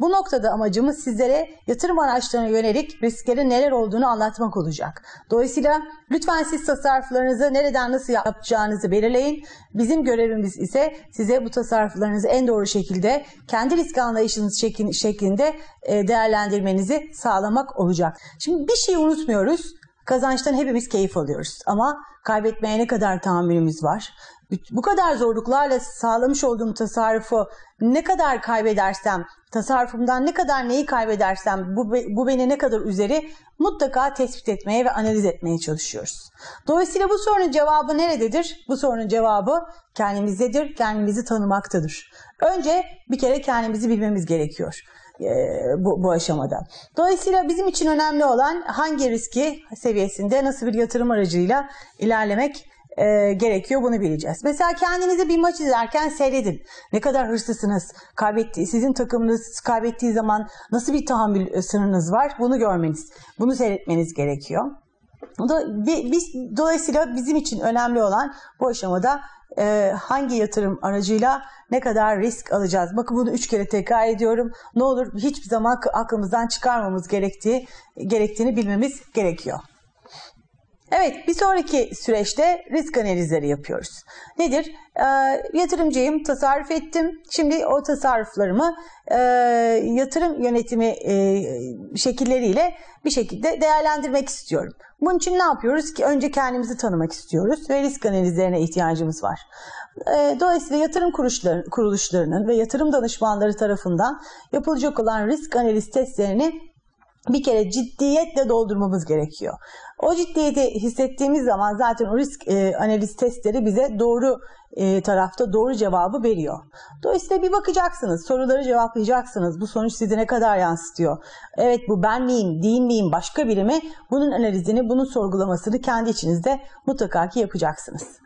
Bu noktada amacımız sizlere yatırım araçlarına yönelik risklerin neler olduğunu anlatmak olacak. Dolayısıyla lütfen siz tasarruflarınızı nereden nasıl yapacağınızı belirleyin. Bizim görevimiz ise size bu tasarruflarınızı en doğru şekilde kendi risk anlayışınız şeklin- şeklinde e, değerlendirmenizi sağlamak olacak. Şimdi bir şey unutmuyoruz. Kazançtan hepimiz keyif alıyoruz ama kaybetmeye ne kadar tahammülümüz var? Bu kadar zorluklarla sağlamış olduğum tasarrufu ne kadar kaybedersem, tasarrufumdan ne kadar neyi kaybedersem bu, bu beni ne kadar üzeri mutlaka tespit etmeye ve analiz etmeye çalışıyoruz. Dolayısıyla bu sorunun cevabı nerededir? Bu sorunun cevabı kendimizdedir, kendimizi tanımaktadır. Önce bir kere kendimizi bilmemiz gerekiyor bu, bu aşamada. Dolayısıyla bizim için önemli olan hangi riski seviyesinde nasıl bir yatırım aracıyla ilerlemek e, gerekiyor bunu bileceğiz. Mesela kendinizi bir maç izlerken seyredin. Ne kadar hırslısınız, kaybetti, sizin takımınız kaybettiği zaman nasıl bir tahammül e, sınırınız var bunu görmeniz, bunu seyretmeniz gerekiyor. Biz, dolayısıyla bizim için önemli olan bu aşamada e, hangi yatırım aracıyla ne kadar risk alacağız. Bakın bunu üç kere tekrar ediyorum. Ne olur hiçbir zaman aklımızdan çıkarmamız gerektiği gerektiğini bilmemiz gerekiyor. Evet, bir sonraki süreçte risk analizleri yapıyoruz. Nedir? Ee, yatırımcıyım, tasarruf ettim. Şimdi o tasarruflarımı e, yatırım yönetimi e, şekilleriyle bir şekilde değerlendirmek istiyorum. Bunun için ne yapıyoruz ki? Önce kendimizi tanımak istiyoruz ve risk analizlerine ihtiyacımız var. E, dolayısıyla yatırım kuruluşları- kuruluşlarının ve yatırım danışmanları tarafından yapılacak olan risk analiz testlerini bir kere ciddiyetle doldurmamız gerekiyor. O ciddiyeti hissettiğimiz zaman zaten o risk e, analiz testleri bize doğru e, tarafta doğru cevabı veriyor. Dolayısıyla bir bakacaksınız, soruları cevaplayacaksınız. Bu sonuç sizi ne kadar yansıtıyor? Evet bu ben miyim, değil miyim, başka biri mi? Bunun analizini, bunun sorgulamasını kendi içinizde mutlaka ki yapacaksınız.